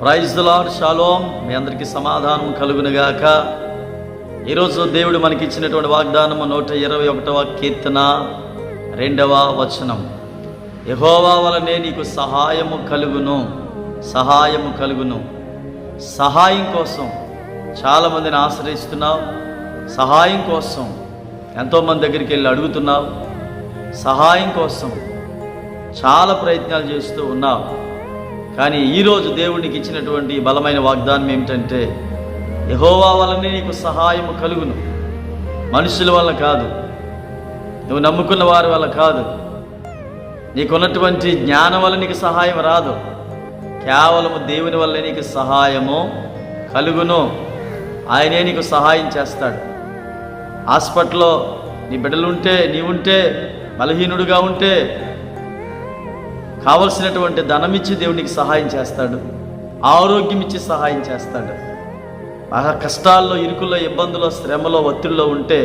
Praise lord shalom. మీ అందరికీ సమాధానం కలుగునుగాక. ఈరోజు దేవుడు మనకి ఇచ్చినటువంటి వాగ్దానము నూట ఇరవై ఒకటవ కీర్తన రెండవ వచనం. యహోవా వలనే నీకు సహాయము కలుగును సహాయము కలుగును. సహాయం కోసం చాలామందిని ఆశ్రయిస్తున్నావు సహాయం కోసం ఎంతోమంది దగ్గరికి వెళ్ళి అడుగుతున్నావు సహాయం కోసం చాలా ప్రయత్నాలు చేస్తూ ఉన్నావు. కానీ ఈరోజు దేవునికి ఇచ్చినటువంటి బలమైన వాగ్దానం ఏమిటంటే యహోవా వలనే నీకు సహాయం కలుగును. మనుషుల వల్ల కాదు. నువ్వు నమ్ముకున్న వారి వల్ల కాదు. నీకున్నటువంటి జ్ఞానం వల్ల నీకు సహాయం రాదు. కేవలము దేవుని వల్ల నీకు సహాయము కలుగును. ఆయనే నీకు సహాయం చేస్తాడు. హాస్పిటల్లో నీ బిడ్డలుంటే నీవుంటే బలహీనుడుగా ఉంటే కావలసినటువంటి ధనం ఇచ్చి దేవునికి సహాయం చేస్తాడు. ఆరోగ్యం ఇచ్చి సహాయం చేస్తాడు. బాగా కష్టాల్లో ఇరుకుల్లో ఇబ్బందుల్లో శ్రమలో ఒత్తిడిలో ఉంటే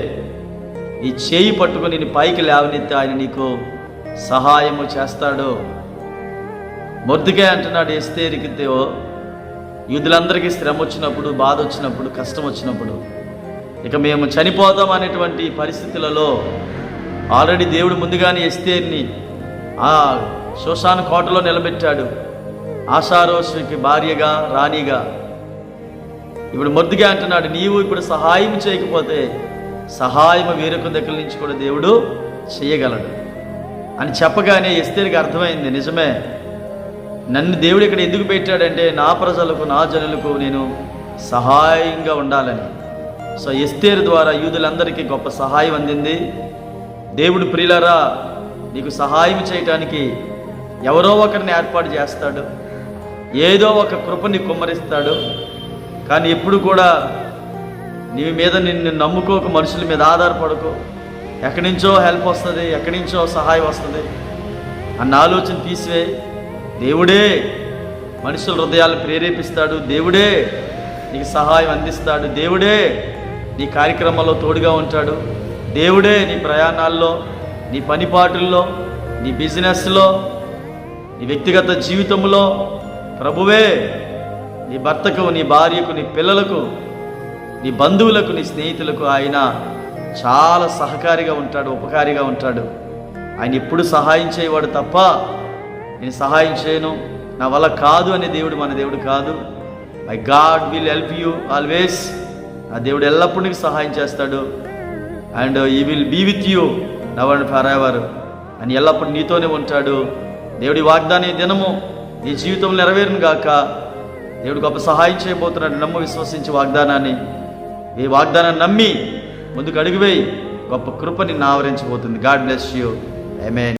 ఈ చేయి పట్టుకొని నీ పైకి లేవనెత్తి ఆయన నీకు సహాయము చేస్తాడు. మొద్దుకే అంటున్నాడు ఎస్తేరికితేవో యూదులందరికీ శ్రమ వచ్చినప్పుడు బాధ వచ్చినప్పుడు కష్టం వచ్చినప్పుడు. ఇక మేము చనిపోతాం అనేటువంటి పరిస్థితులలో ఆల్రెడీ దేవుడు ముందుగానే ఎస్తేర్ని ఆ శోషాను కోటలో నిలబెట్టాడు. ఆశారోషికి భార్యగా రాణిగా. ఇప్పుడు మొద్దుగా అంటున్నాడు నీవు ఇప్పుడు సహాయం చేయకపోతే సహాయం వేరొక దగ్గర నుంచి కూడా దేవుడు చేయగలడు. అని చెప్పగానే ఎస్తేరికి అర్థమైంది నిజమే. నన్ను దేవుడు ఇక్కడ ఎందుకు పెట్టాడంటే నా ప్రజలకు నా జనులకు నేను సహాయంగా ఉండాలని. సో ఎస్తేరు ద్వారా యూదులందరికీ గొప్ప సహాయం అందింది. దేవుడు ప్రియులరా నీకు సహాయం చేయటానికి ఎవరో ఒకరిని ఏర్పాటు చేస్తాడు ఏదో ఒక కృపని కుమ్మరిస్తాడు. కానీ ఎప్పుడు కూడా నీ మీద నిన్ను నమ్ముకోక మనుషుల మీద ఆధారపడకు. ఎక్కడి నుంచో హెల్ప్ వస్తుంది ఎక్కడి నుంచో సహాయం వస్తుంది. అన్న ఆలోచన తీసివే. దేవుడే మనుషుల హృదయాలు ప్రేరేపిస్తాడు. దేవుడే నీకు సహాయం అందిస్తాడు. దేవుడే నీ కార్యక్రమాల్లో తోడుగా ఉంటాడు. దేవుడే నీ ప్రయాణాల్లో నీ పనిపాటుల్లో నీ బిజినెస్లో నీ వ్యక్తిగత జీవితంలో ప్రభువే నీ భర్తకు నీ భార్యకు నీ పిల్లలకు నీ బంధువులకు నీ స్నేహితులకు ఆయన చాలా సహకారిగా ఉంటాడు ఉపకారిగా ఉంటాడు. ఆయన ఎప్పుడు సహాయం చేయవాడు తప్ప నేను సహాయం చేయను. నా వల్ల కాదు అనే దేవుడు మన దేవుడు కాదు. My God will help you always నా దేవుడు ఎల్లప్పుడూ నీకు సహాయం చేస్తాడు. And he will be with you now and forever అని ఎల్లప్పుడూ నీతోనే ఉంటాడు. దేవుడి వాగ్దాని దినము నీ జీవితంలో నెరవేరును గాక. దేవుడు గొప్ప సహాయం చేయబోతున్నాడు నమ్ము విశ్వసించి వాగ్దానాన్ని. ఈ వాగ్దానాన్ని నమ్మి ముందుకు అడుగువేయి గొప్ప కృపని నావరించబోతుంది ఆవరించబోతుంది. God bless you. ఐ